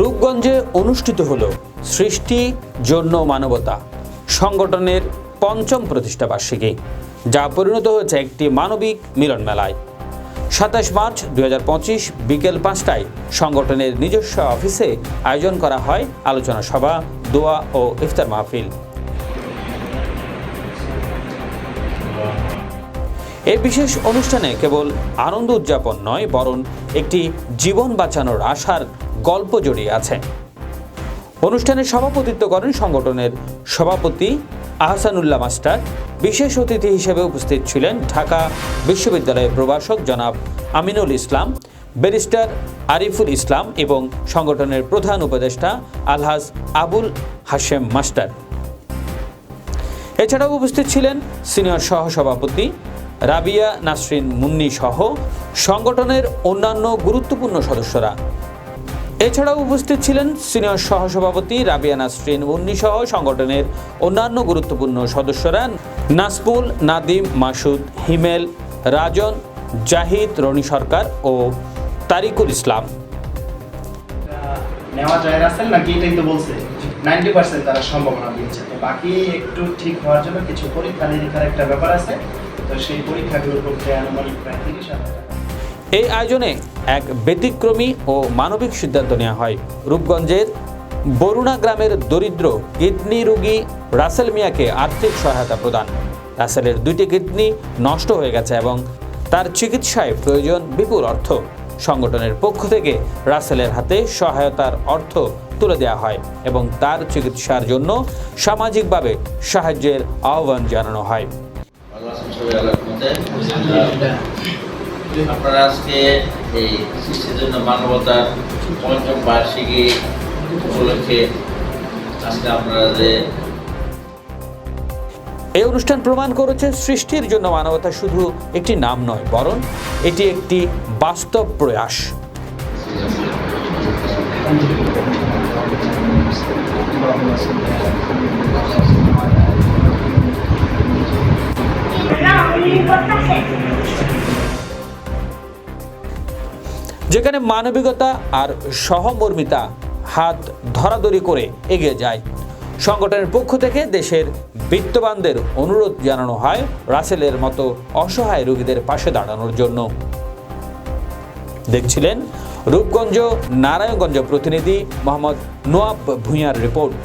রূপগঞ্জে অনুষ্ঠিত হল সৃষ্টি জন্য মানবতা সংগঠনের পঞ্চম প্রতিষ্ঠা বার্ষিকী, যা পরিণত হয়েছে একটি মানবিক মিলন মেলায়। সাতাশ মার্চ দু হাজার পঁচিশ বিকেল পাঁচটায় সংগঠনের নিজস্ব অফিসে আয়োজন করা হয় আলোচনা সভা, দোয়া ও ইফতার মাহফিল। এই বিশেষ অনুষ্ঠানে কেবল আনন্দ উদযাপন নয়, বরং একটি জীবন বাঁচানোর আশার গল্প জড়িয়ে আছে। অনুষ্ঠানে সভাপতিত্ব করেন সংগঠনের সভাপতি আহসানুল্লাহ মাস্টার। বিশেষ অতিথি হিসেবে উপস্থিত ছিলেন ঢাকা বিশ্ববিদ্যালয়ের প্রভাষক জনাব আমিনুল ইসলাম, ব্যারিস্টার আরিফুল ইসলাম এবং সংগঠনের প্রধান উপদেষ্টা আলহাজ আবুল হাশেম মাস্টার। এছাড়াও উপস্থিত ছিলেন সিনিয়র সহসভাপতি রাবিয়া, নাসরিন মুন্নি সহ সংগঠনের অন্যান্য গুরুত্বপূর্ণ সদস্যরা। এছাড়াও উপস্থিত ছিলেন সিনিয়র সহসভাপতি রাবিয়া, নাসরিন মুন্নি সহ সংগঠনের অন্যান্য গুরুত্বপূর্ণ সদস্যরা নাসপুল, নাদিম, মাসুদ, হিমেল, রাজন, জাহিদ, রনি সরকার ও তারিকুল ইসলাম। নেওয়া যায় রাসেল নাকি এটাই তো বলছে। নাইনটি পার্সেন্ট তারা সম্ভাবনা দিয়েছে। তো বাকি একটু ঠিক হওয়ার জন্য কিছু পরীক্ষা নিরীক্ষার একটা ব্যাপার আছে। এই আয়োজনে এক ব্যতিক্রমী ও মানবিক সিদ্ধান্ত নেওয়া হয়। রূপগঞ্জের বরুণা গ্রামের দরিদ্র কিডনি রোগী রাসেল মিয়াকে আর্থিক সহায়তা প্রদান। রাসেলের দুইটি কিডনি নষ্ট হয়ে গেছে এবং তার চিকিৎসায় প্রয়োজন বিপুল অর্থ। সংগঠনের পক্ষ থেকে রাসেলের হাতে সহায়তার অর্থ তুলে দেওয়া হয় এবং তার চিকিৎসার জন্য সামাজিকভাবে সাহায্যের আহ্বান জানানো হয়। আপনারা আজকে এই সৃষ্টির জন্য মানবতার পঞ্চম বার্ষিকী উপলক্ষে আজকে আপনারা যে এই অনুষ্ঠান প্রমাণ করেছে সৃষ্টির জন্য মানবতা শুধু একটি নাম নয়, বরং এটি একটি বাস্তব প্রয়াস। যেখানে মানবিকতা আর সহমর্মিতা হাত ধরাধরি করে এগিয়ে যায়। সংগঠনের পক্ষ থেকে দেশের বিত্তবানদের অনুরোধ জানানো হয় রাসেলের মতো অসহায় রোগীদের পাশে দাঁড়ানোর জন্য। দেখছিলেন রূপগঞ্জ, নারায়ণগঞ্জ প্রতিনিধি মোহাম্মদ নোয়াব ভূঁইয়ার রিপোর্ট।